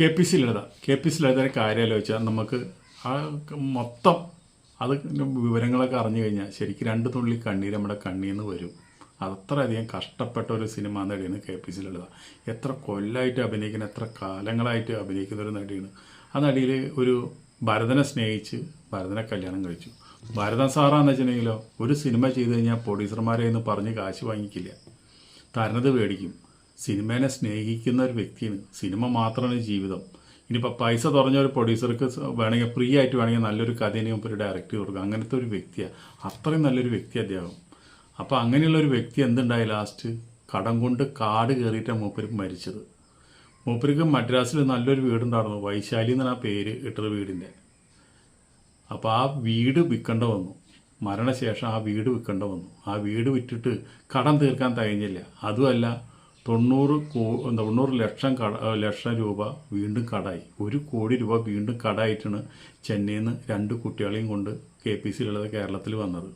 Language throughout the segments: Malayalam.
K P C Lalitha K P C ലളിതയുടെ കാര്യം ആലോചിച്ചാൽ നമുക്ക് ആ മൊത്തം അത് വിവരങ്ങളൊക്കെ അറിഞ്ഞു കഴിഞ്ഞാൽ ശരിക്കും രണ്ട് തുള്ളി കണ്ണീർ നമ്മുടെ കണ്ണിൽ നിന്ന് വരും. അത്രയധികം കഷ്ടപ്പെട്ട ഒരു സിനിമ നടിയാണ് കെ പി സി ലളിത. എത്ര കൊല്ലമായിട്ട് അഭിനയിക്കുന്ന എത്ര കാലങ്ങളായിട്ട് അഭിനയിക്കുന്ന ഒരു നടിയാണ്. ആ നടിയിൽ ഒരു ഭരതനെ സ്നേഹിച്ച് ഭരതനെ കല്യാണം കഴിച്ചു. ഭരതൻ സാറാന്ന് വെച്ചിട്ടുണ്ടെങ്കിലോ ഒരു സിനിമ ചെയ്ത് കഴിഞ്ഞാൽ പ്രൊഡ്യൂസർമാരെ ഒന്നും പറഞ്ഞ് കാശ് വാങ്ങിക്കില്ല. തരണത് മേടിക്കും. സിനിമേനെ സ്നേഹിക്കുന്ന ഒരു വ്യക്തിയാണ്. സിനിമ മാത്രമാണ് ജീവിതം. ഇനിയിപ്പോൾ പൈസ തുറഞ്ഞ ഒരു പ്രൊഡ്യൂസർക്ക് വേണമെങ്കിൽ ഫ്രീ ആയിട്ട് വേണമെങ്കിൽ നല്ലൊരു കഥേനെ മുമ്പ് ഒരു ഡയറക്റ്റ് കൊടുക്കുക. അങ്ങനത്തെ ഒരു വ്യക്തിയാണ് അത്രയും നല്ലൊരു വ്യക്തി അദ്ദേഹം. അപ്പോൾ അങ്ങനെയുള്ള ഒരു വ്യക്തി എന്തുണ്ടായി ലാസ്റ്റ് കടം കൊണ്ട് കാട് കയറിയിട്ടാണ് മൂപ്പര് മരിച്ചത്. മൂപ്പർക്ക് മദ്രാസിൽ നല്ലൊരു വീടുണ്ടായിരുന്നു. വൈശാലി എന്നാണ് ആ പേര് ഇട്ടത് വീടിന്റെ അപ്പോൾ ആ വീട് വിൽക്കേണ്ട വന്നു. മരണശേഷം ആ വീട് വിൽക്കേണ്ട വന്നു. ആ വീട് വിറ്റിട്ട് കടം തീർക്കാൻ തകഞ്ഞില്ല അതുമല്ല തൊണ്ണൂറ് കോ തൊണ്ണൂറ് ലക്ഷം കട ലക്ഷം രൂപ വീണ്ടും കടായി. ഒരു കോടി രൂപ വീണ്ടും കടായിട്ടാണ് ചെന്നൈയിൽ നിന്ന് രണ്ട് കുട്ടികളെയും കൊണ്ട് കെ പി സിയിലുള്ളത് കേരളത്തിൽ വന്നത്.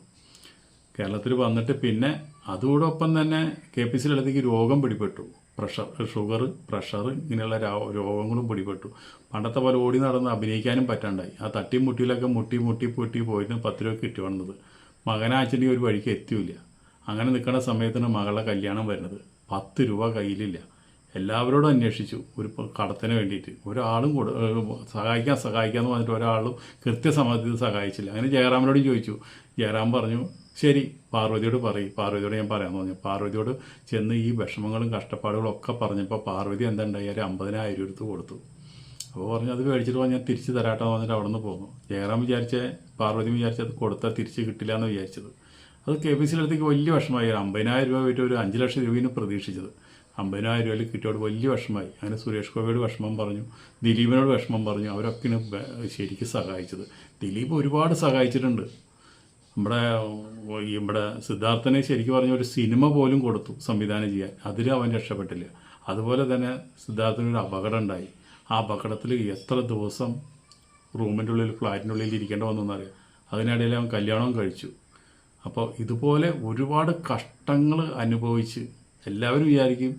കേരളത്തിൽ വന്നിട്ട് പിന്നെ അതോടൊപ്പം തന്നെ കെ പി സി ലളിതയ്ക്ക് രോഗം പിടിപെട്ടു പ്രഷർ ഷുഗർ പ്രഷർ ഇങ്ങനെയുള്ള രോഗങ്ങളും പിടിപെട്ടു പണ്ടത്തെ പോലെ ഓടി നടന്ന് അഭിനയിക്കാനും പറ്റാണ്ടായി. ആ തട്ടി മുട്ടിയിലൊക്കെ മുട്ടി മുട്ടി പൊട്ടി പോയിട്ട് പത്ത് രൂപ കിട്ടി വന്നത്. മകനാച്ചന്റെ ഒരു വഴിക്ക് എത്തിയില്ല. അങ്ങനെ നിൽക്കുന്ന സമയത്താണ് മകളുടെ കല്യാണം വരുന്നത്. പത്ത് രൂപ കയ്യിലില്ല. എല്ലാവരോടും അന്വേഷിച്ചു. ഒരു കടത്തിന് വേണ്ടിയിട്ട്. ഒരാളും കൊടു സഹായിക്കാൻ സഹായിക്കാന്ന് പറഞ്ഞിട്ട് ഒരാളും കൃത്യസമയത്ത് സഹായിച്ചില്ല. അങ്ങനെ ജയറാമിനോട് ചോദിച്ചു. ജയറാം പറഞ്ഞു ശരി പാർവതിയോട് പറയും. പാർവതിയോട് ഞാൻ പറയാമെന്ന് പറഞ്ഞു. പാർവതിയോട് ചെന്ന് ഈ വിഷമങ്ങളും കഷ്ടപ്പാടുകളും ഒക്കെ പറഞ്ഞപ്പോൾ പാർവതി എന്തുണ്ടായി? ഒരു അമ്പതിനായിരം എടുത്ത് കൊടുത്തു. അപ്പോൾ പറഞ്ഞു അത് മേടിച്ചിട്ട് ഞാൻ തിരിച്ച് തരാട്ടോ എന്ന് പറഞ്ഞിട്ട് അവിടെ നിന്ന് പോന്നു. ജയറാം വിചാരിച്ച പാർവതി വിചാരിച്ചത് കൊടുത്താൽ തിരിച്ച് കിട്ടില്ല എന്ന് വിചാരിച്ചത്. അത് കെ പി സിയിലടുത്തേക്ക് വലിയ വിഷമമായി. അമ്പതിനായിരം രൂപ പോയിട്ട് ഒരു അഞ്ച് ലക്ഷം രൂപയാണ് പ്രതീക്ഷിച്ചത്. അമ്പതിനായിരം രൂപയിൽ കിട്ടിയോട് വലിയ വിഷമമായി. അങ്ങനെ സുരേഷ് ഗോപിയോട് വിഷമം പറഞ്ഞു. ദിലീപിനോട് വിഷമം പറഞ്ഞു. അവരൊക്കെയാണ് ശരിക്കും സഹായിച്ചത്. ദിലീപ് ഒരുപാട് സഹായിച്ചിട്ടുണ്ട്. നമ്മുടെ ഇവിടെ സിദ്ധാർത്ഥനെ ശരിക്കും പറഞ്ഞ ഒരു സിനിമ പോലും കൊടുത്തു സംവിധാനം ചെയ്യാൻ. അതിൽ അവൻ രക്ഷപ്പെട്ടില്ല. അതുപോലെ തന്നെ സിദ്ധാർത്ഥനൊരു അപകടം ഉണ്ടായി. ആ അപകടത്തിൽ എത്ര ദിവസം റൂമിന്റെ ഉള്ളിൽ ഫ്ലാറ്റിന്റെ ഉള്ളിൽ ഇരിക്കേണ്ട വന്നെന്നറിയാം അതിനിടയിൽ അവൻ കല്യാണവും കഴിച്ചു. അപ്പോൾ ഇതുപോലെ ഒരുപാട് കഷ്ടങ്ങൾ അനുഭവിച്ച് എല്ലാവരും വിചാരിക്കും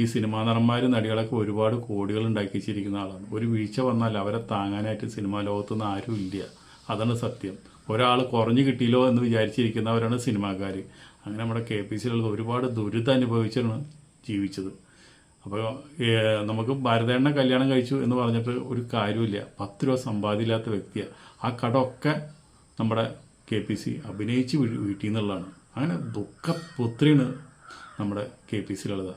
ഈ സിനിമാ നടന്മാർ നടികളൊക്കെ ഒരുപാട് കോടികൾ ഉണ്ടാക്കി വെച്ചിരിക്കുന്ന ആളാണ്. ഒരു വീഴ്ച വന്നാൽ അവരെ താങ്ങാനായിട്ട് സിനിമാ ലോകത്തുനിന്ന് ആരും ഇല്ല. അതാണ് സത്യം. ഒരാൾ കുറഞ്ഞു കിട്ടിയല്ലോ എന്ന് വിചാരിച്ചിരിക്കുന്നവരാണ് സിനിമാക്കാർ അങ്ങനെ നമ്മുടെ കെ പി സിയിലുള്ള ഒരുപാട് ദുരിതം അനുഭവിച്ചാണ് ജീവിച്ചത്. അപ്പോൾ നമുക്ക് ഭാരതേണ്ണ കല്യാണം കഴിച്ചു എന്ന് പറഞ്ഞിട്ട് ഒരു കാര്യമില്ല പത്ത് രൂപ സമ്പാദ്യമില്ലാത്ത വ്യക്തിയാണ് ആ കടമൊക്കെ നമ്മുടെ കെ പി സി അഭിനയിച്ച് വീട്ടിൽ നിന്നുള്ളതാണ് അങ്ങനെ ദുഃഖപുത്രിയാണ് നമ്മുടെ കെ പി സി ലളിത